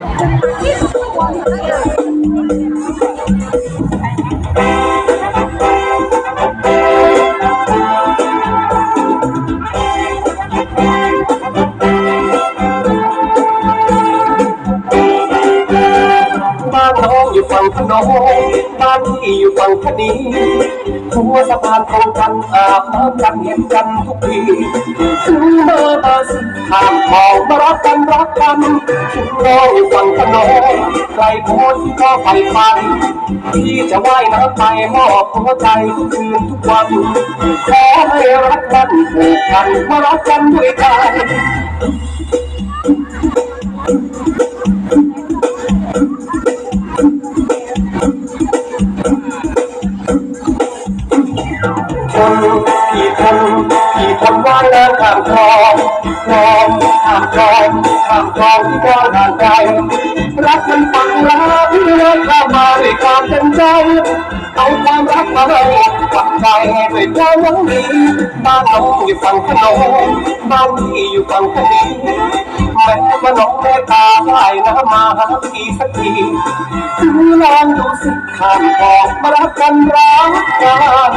บ้านน้องอยู่ฝั่งขนงบ้านพี่อยู่ฝั่งคดีหัวสะพานตรงกันอาบน้ำกันเห็นกันทุกทีถึงเบอร์เบอร์สิข้ามคลองมารักกันรัก น้องอยู่ฝั่งขนงใครพ้นก็ไปฟันพี่จะว่ายน้ำไปมอบหัวใจทุกคืนทุกวันขอให้รักกันผูกพันมารักกันด้วยกันคนกี่คนกี่คนว่ายน้ำข้ามคลองคลองามคลองข้ามคลองที่กว้างห่างไกลรักมันปักหลักเลือเข้ามาด้วยความเต็มใจเอาความรักมาให้ปักใจด้วยความหวังดีบ้านน้องอยู่ฝั่งขนบ้านพี่อยู่ฝั่งคดีแม้ว่าน้องแม่ตาว่ายน้ำมาหาพี่สักทีลองดูสิข้ามคลองมารักกันรักกัน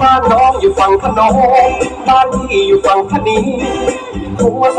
บ้านน้องอยู่ฝั่งพนมบ้านพี่อยู่ฝั่งพนี